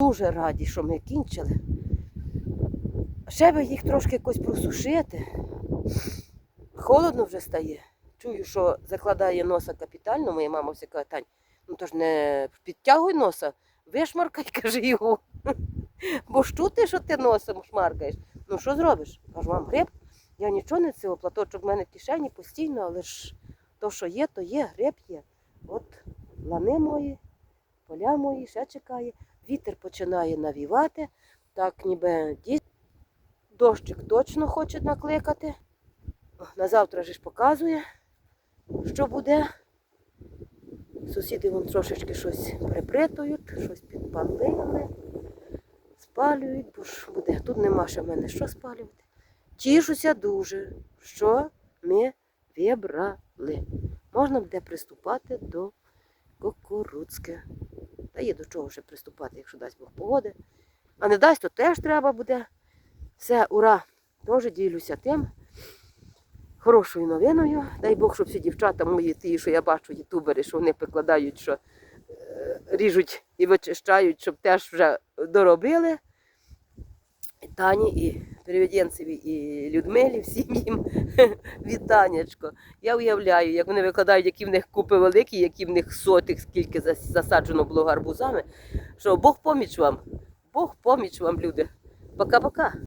Дуже раді, що ми кінчили. Ще би їх трошки якось просушити. Холодно вже стає. Чую, що закладає носа капітально, моя мама все каже, Тань, ну то ж не підтягуй носа, вишмаркай, каже його. Бо ж чути, що ти носом шмаркаєш. Ну що зробиш? Кажу, вам гриб. Я нічого не цього, платочок в мене в кишені постійно, але ж то, що є, то є, гриб є. От лани мої, поля мої, ще чекає. Вітер починає навівати, так ніби. Дощик точно хоче накликати. На завтра ж показує, що буде. Сусіди вон трошечки щось припритують, щось підпалили, спалюють, бо ж буде. Тут нема ще в мене що спалювати. Тішуся дуже, що ми вибрали. Можна буде приступати до кукурудзки. Та є до чого вже приступати, якщо дасть Бог погоди. А не дасть, то теж треба буде. Все, ура! Теж ділюся тим. Хорошою новиною. Дай Бог, щоб всі дівчата мої, ті, що я бачу, ютубери, що вони прикладають, що е, ріжуть і вичищають, щоб теж вже доробили. Тані, і Переведенцеві, і Людмилі, всім їм вітаннячко. Я уявляю, як вони викладають, які в них купи великі, які в них сотих, скільки засаджено було гарбузами. Що Бог поміч вам, Бог поміч вам, люди. Пока-пока.